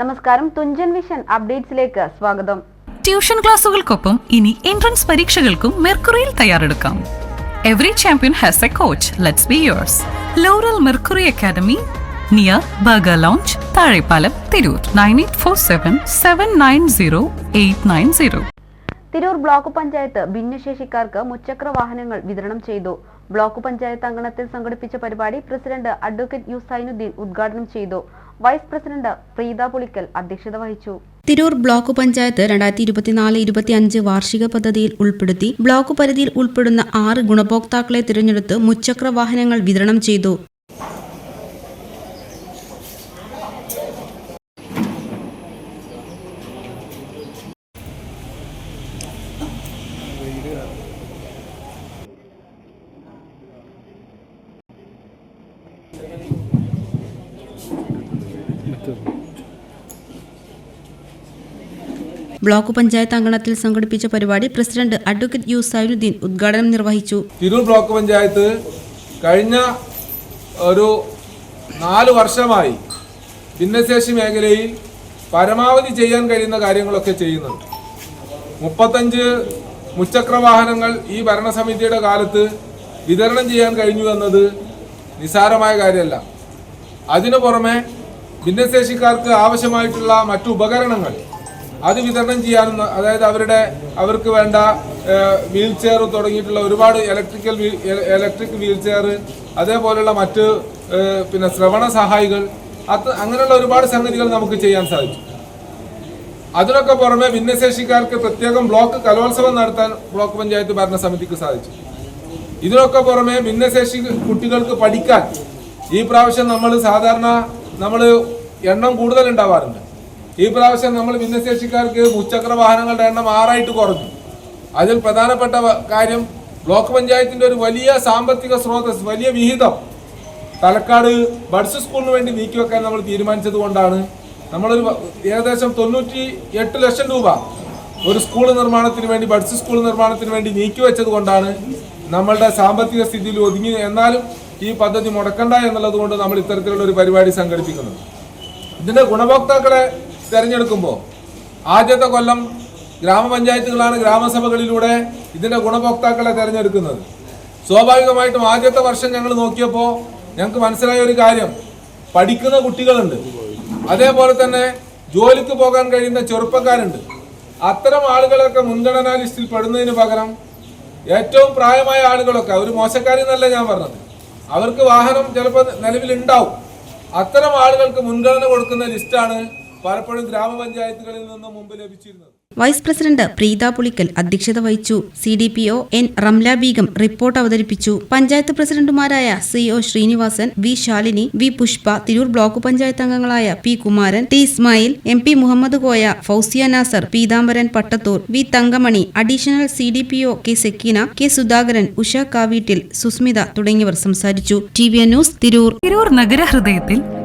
നമസ്കാരം തുഞ്ചൻ വിഷൻ അപ്ഡേറ്റ്സിലേക്ക് സ്വാഗതം. ട്യൂഷൻ ക്ലാസുകൾക്കൊപ്പം ഇനി എൻട്രൻസ് പരീക്ഷകൾക്കും മെർക്കുറിയിൽ തയ്യാറെടുക്കാം. Every champion has a coach let's be yours laurel Mercury academy near burger lounge Thazhepalam Tirur nine eight four seven seven nine zero eight nine zero. Tirur block panchayat ഭിന്നശേഷിക്കാർക്ക് മുച്ചക്ര വാഹനങ്ങൾ വിതരണം ചെയ്തു. Block panchayat അങ്കണത്തിൽ സംഘടിപ്പിച്ച പരിപാടി പ്രസിഡന്റ് അഡ്വക്കേറ്റ് യു സൈനുദ്ദീൻ ഉദ്ഘാടനം ചെയ്തു. വൈസ് പ്രസിഡന്റ് പ്രീത പുളിക്കൽ അധ്യക്ഷത വഹിച്ചു. തിരൂർ ബ്ലോക്ക് പഞ്ചായത്ത് രണ്ടായിരത്തി ഇരുപത്തിനാല് ഇരുപത്തിയഞ്ച് വാർഷിക പദ്ധതിയിൽ ഉൾപ്പെടുത്തി ബ്ലോക്ക് പരിധിയിൽ ഉൾപ്പെടുന്ന ആറ് ഗുണഭോക്താക്കളെ തിരഞ്ഞെടുത്ത് മുച്ചക്ര വാഹനങ്ങൾ വിതരണം ചെയ്തു. ബ്ലോക്ക് പഞ്ചായത്ത് അങ്കണത്തിൽ സംഘടിപ്പിച്ച പരിപാടി പ്രസിഡന്റ് അഡ്വക്കേറ്റ് യു സൈനുദ്ദീൻ ഉദ്ഘാടനം നിർവഹിച്ചു. തിരൂർ ബ്ലോക്ക് പഞ്ചായത്ത് കഴിഞ്ഞ ഒരു നാല് വർഷമായി ഭിന്നശേഷി മേഖലയിൽ പരമാവധി ചെയ്യാൻ കഴിയുന്ന കാര്യങ്ങളൊക്കെ ചെയ്യുന്നുണ്ട് മുപ്പത്തഞ്ച് മുച്ചക്ര വാഹനങ്ങൾ ഈ ഭരണസമിതിയുടെ കാലത്ത് വിതരണം ചെയ്യാൻ കഴിഞ്ഞു എന്നത് നിസ്സാരമായ കാര്യമല്ല. അതിനു പുറമെ ഭിന്നശേഷിക്കാർക്ക് ആവശ്യമായിട്ടുള്ള മറ്റു ഉപകരണങ്ങൾ അത് വിതരണം ചെയ്യാനും അതായത് അവരുടെ അവർക്ക് വേണ്ട വീൽ ചെയർ തുടങ്ങിയിട്ടുള്ള ഒരുപാട് ഇലക്ട്രിക്കൽ ഇലക്ട്രിക് വീൽ ചെയർ അതേപോലെയുള്ള മറ്റ് പിന്നെ ശ്രവണ സഹായികൾ അത് അങ്ങനെയുള്ള ഒരുപാട് സംഗതികൾ നമുക്ക് ചെയ്യാൻ സാധിച്ചു. അതിനൊക്കെ പുറമെ ഭിന്നശേഷിക്കാർക്ക് പ്രത്യേകം ബ്ലോക്ക് കലോത്സവം നടത്താൻ ബ്ലോക്ക് പഞ്ചായത്ത് ഭരണസമിതിക്ക് സാധിച്ചു. ഇതിനൊക്കെ പുറമെ ഭിന്നശേഷി കുട്ടികൾക്ക് പഠിക്കാൻ ഈ പ്രാവശ്യം നമ്മൾ സാധാരണ നമ്മൾ എണ്ണം കൂടുതൽ ഉണ്ടാവാറുണ്ട്. ഈ പ്രാവശ്യം നമ്മൾ ഭിന്നശേഷിക്കാർക്ക് മുച്ചക്ര വാഹനങ്ങളുടെ എണ്ണം ആറായിട്ട് കുറഞ്ഞു. അതിൽ പ്രധാനപ്പെട്ട കാര്യം ബ്ലോക്ക് പഞ്ചായത്തിന്റെ ഒരു വലിയ സാമ്പത്തിക സ്രോതസ് വലിയ വിഹിതം തലക്കാട് ബഡ്സ് സ്കൂളിന് വേണ്ടി നീക്കിവെക്കാൻ നമ്മൾ തീരുമാനിച്ചത് കൊണ്ടാണ്. നമ്മളൊരു ഏകദേശം തൊണ്ണൂറ്റി എട്ട് ലക്ഷം രൂപ ഒരു സ്കൂൾ നിർമ്മാണത്തിന് വേണ്ടി ബഡ്സ് സ്കൂൾ നിർമ്മാണത്തിന് വേണ്ടി നീക്കിവെച്ചത് കൊണ്ടാണ് നമ്മളുടെ സാമ്പത്തിക സ്ഥിതിയിൽ ഒതുങ്ങി എന്നാലും ഈ പദ്ധതി മുടക്കണ്ട എന്നുള്ളത് കൊണ്ട് നമ്മൾ ഇത്തരത്തിലുള്ള ഒരു പരിപാടി സംഘടിപ്പിക്കുന്നത് ഇതിന്റെ ഗുണഭോക്താക്കളെ തിരഞ്ഞെടുക്കുമ്പോൾ ആദ്യത്തെ കൊല്ലം ഗ്രാമപഞ്ചായത്തുകളാണ് ഗ്രാമസഭകളിലൂടെ ഇതിന്റെ ഗുണഭോക്താക്കളെ തിരഞ്ഞെടുക്കുന്നത്. സ്വാഭാവികമായിട്ടും ആദ്യത്തെ വർഷം ഞങ്ങൾ നോക്കിയപ്പോൾ ഞങ്ങൾക്ക് മനസ്സിലായ ഒരു കാര്യം. പഠിക്കുന്ന കുട്ടികളുണ്ട്. അതേപോലെ തന്നെ ജോലിക്ക് പോകാൻ കഴിയുന്ന ചെറുപ്പക്കാരുണ്ട്. അത്തരം ആളുകളൊക്കെ മുൻഗണനാ ലിസ്റ്റിൽ പെടുന്നതിന് പകരം ഏറ്റവും പ്രായമായ ആളുകളൊക്കെ ഒരു മോശക്കാരെന്നല്ല ഞാൻ പറഞ്ഞത്. അവർക്ക് വാഹനം ചിലപ്പോൾ നിലവിലുണ്ടാവും. അത്തരം ആളുകൾക്ക് മുൻഗണന കൊടുക്കുന്ന ലിസ്റ്റാണ് പലപ്പോഴും ഗ്രാമപഞ്ചായത്തുകളിൽ നിന്ന് മുമ്പ് ലഭിച്ചിരുന്നത്. വൈസ് പ്രസിഡന്റ് പ്രീത പുളിക്കൽ അധ്യക്ഷത വഹിച്ചു. C D P O N Ramla Beegum report അവതരിപ്പിച്ചു. പഞ്ചായത്ത് പ്രസിഡന്റുമാരായ C O Sreenivasan V Shalini V Pushpa Tirur block panchayat അംഗങ്ങളായ P Kumaran T Ismail M P Muhammad Koya Fousiya Nasar Peethambaran Pattathur V Thankamani additional C D P O K Sakeena K Sudhakaran Usha Kaveettil Susmitha തുടങ്ങിയവർ സംസാരിച്ചു. T V news Tirur. Tirur നഗരഹൃദയത്തിൽ